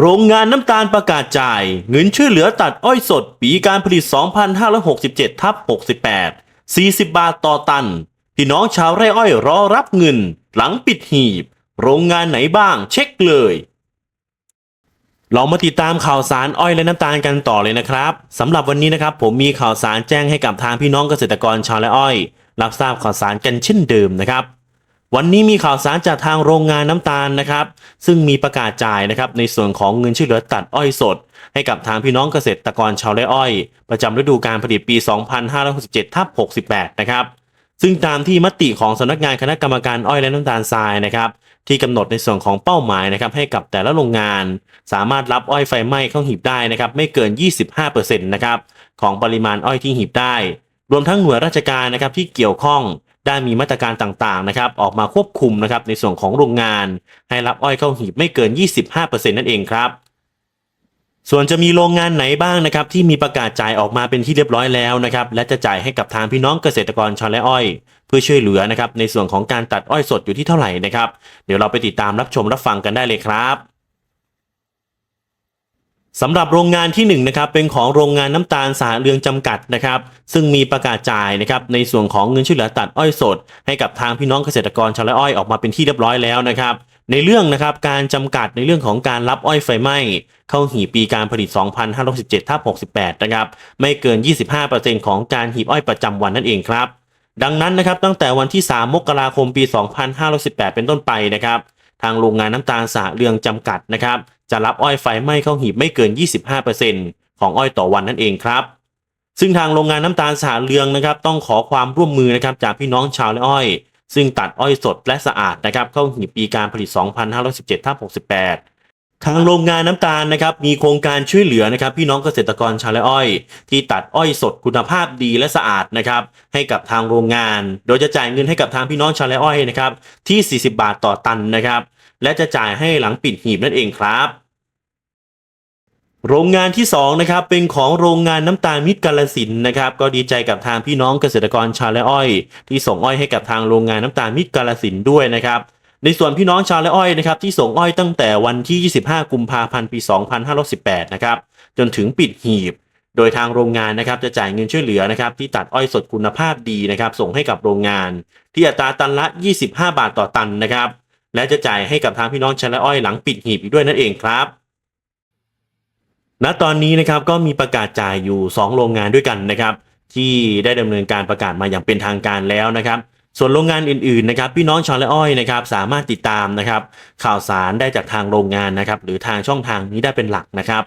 โรงงานน้ำตาลประกาศจ่าย เงินช่วยเหลือตัดอ้อยสด ปีการผลิต 2567 ทับ 68 40 บาทต่อตัน พี่น้องชาวไร่อ้อยรอรับเงิน หลังปิดหีบ โรงงานไหนบ้างเช็คเลยเรามาติดตามข่าวสารอ้อยและน้ำตาลกันต่อเลยนะครับสำหรับวันนี้นะครับผมมีข่าวสารแจ้งให้กับทางพี่น้องเกษตรกรชาวไร่อ้อย รับทราบข่าวสารกันเช่นเดิมนะครับ วันนี้มีข่าวสารจากทางโรงงานน้ำตาลนะครับ ซึ่งมีประกาศจ่ายนะครับในส่วนของเงินช่วยเหลือตัดอ้อยสด ให้กับทางพี่น้องเกษตรกรชาวไร่อ้อย ประจำฤดูการผลิตปี 2567ทับ68 นะครับ ซึ่งตามที่มติของสำนักงานคณะกรรมการอ้อยและน้ำตาลทรายนะครับ ที่กำหนดในส่วนของเป้าหมายนะครับให้กับแต่ละโรงงาน สามารถรับอ้อยไฟไหม้เข้าหีบได้นะครับไม่เกิน 25%นะครับของปริมาณอ้อยที่หีบได้ รวมทั้งหน่วยราชการนะครับที่เกี่ยวข้อง ได้มีมาตรการต่างๆนะครับออกมาควบคุมนะครับในส่วนของโรงงาน ให้รับอ้อยเข้าหีบไม่เกิน 25%นั่นเองครับ ส่วนจะมีโรงงานไหนบ้างนะครับที่มีประกาศจ่ายออกมาเป็นที่เรียบร้อยแล้วนะครับและจะจ่ายให้กับทางพี่น้องเกษตรกรชาวไร่อ้อย เพื่อช่วยเหลือนะครับในส่วนของการตัดอ้อยสดอยู่ที่เท่าไหร่นะครับเดี๋ยวเราไปติดตามรับชมรับฟังกันได้เลยครับ สำหรับโรงงานที่1นงนะครับเป็นของโรงงานน้ำตาลสาเรืองจำกัดนะครับ ซึ่งมีประกาศจ่ายนะครับในส่วนของเงินช่วยเหลือตัดอ้อยสด ให้กับทางพี่น้องเกษตรกรชาวไร่อ้อยออกมาเป็นที่เรียบร้อยแล้วนะครับ ในเรื่องนะครับการจำกัดในเรื่องของการรับอ้อยไฟไหม้เข้าหีบปีการผลิต 2567ทับ68 นะครับ ไม่เกิน 25%ของการหีบอ้อยประจำวันนั่นเองครับ ดังนั้นนะครับตั้งแต่วันที่ 3 มกราคมปี 2518 เป็นต้นไปนะครับ ทางโรงงานน้ำตาลสาเรืองจำกัดนะครับ จะรับอ้อยไฟไหม้เข้าหีบไม่เกิน 25%ของอ้อยต่อวันนั่นเองครับ ซึ่งทางโรงงานน้ำตาลสาเรืองนะครับต้องขอความร่วมมือนะครับจากพี่น้องชาวไร่อ้อย ซึ่งตัดอ้อยสดและสะอาดนะครับเข้าหีบปีการผลิต 2517ทับ68ทางโรงงานน้ำตาลนะครับมีโครงการช่วยเหลือนะครับ พี่น้องเกษตรกรชาวไร่อ้อย ที่ตัดอ้อยสดคุณภาพดีและสะอาดนะครับ ให้กับทางโรงงาน โดยจะจ่ายเงินให้กับทางพี่น้องชาวไร่อ้อยนะครับที่ 40 บาทต่อตันนะครับ และจะจ่ายให้หลังปิดหีบนั่นเองครับ โรงงานที่2นะครับเป็นของโรงงานน้ำตาลมิตรกาลสินนะครับ ก็ดีใจกับทางพี่น้องเกษตรกรชาวไร่อ้อย ที่ส่งอ้อยให้กับทางโรงงานน้ำตาลมิตรกาลสินด้วยนะครับในส่วนพี่น้องชาวไร่อ้อยนะครับที่ส่งอ้อยตั้งแต่วันที่ 25 กุมภาพันธ์ปี 2518 นะครับจนถึงปิดหีบ โดยทางโรงงานนะครับจะจ่ายเงินช่วยเหลือนะครับที่ตัดอ้อยสดคุณภาพดีนะครับส่งให้กับโรงงาน ที่อัตราตันละ 25 บาทต่อตันนะครับ และจะจ่ายให้กับทางพี่น้องชาวไร่อ้อยหลังปิดหีบอีกด้วยนั่นเองครับณตอนนี้นะครับก็มีประกาศจ่ายอยู่ 2 โรงงานด้วยกันนะครับ ที่ได้ดำเนินการประกาศมาอย่างเป็นทางการแล้วนะครับ ส่วนโรงงานอื่นๆนะครับพี่น้องชาวไร่อ้อยนะครับสามารถติดตามนะครับ ข่าวสารได้จากทางโรงงานนะครับ หรือทางช่องทางนี้ได้เป็นหลักนะครับ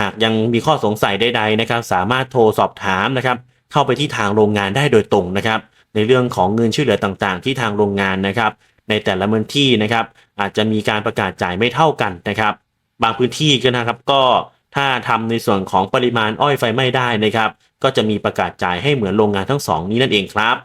หากยังมีข้อสงสัยใดๆนะครับ สามารถโทรสอบถามนะครับ เข้าไปที่ทางโรงงานได้โดยตรงนะครับ ในเรื่องของเงินช่วยเหลือต่างๆ ที่ทางโรงงานนะครับ ในแต่ละพื้นที่นะครับ อาจจะมีการประกาศจ่ายไม่เท่ากันนะครับ บางพื้นที่ก็นะครับก็ถ้าทำในส่วนของปริมาณอ้อยไฟไหม้ได้นะครับ ก็จะมีประกาศจ่ายให้เหมือนโรงงานทั้งสองนี้นั่นเองครับ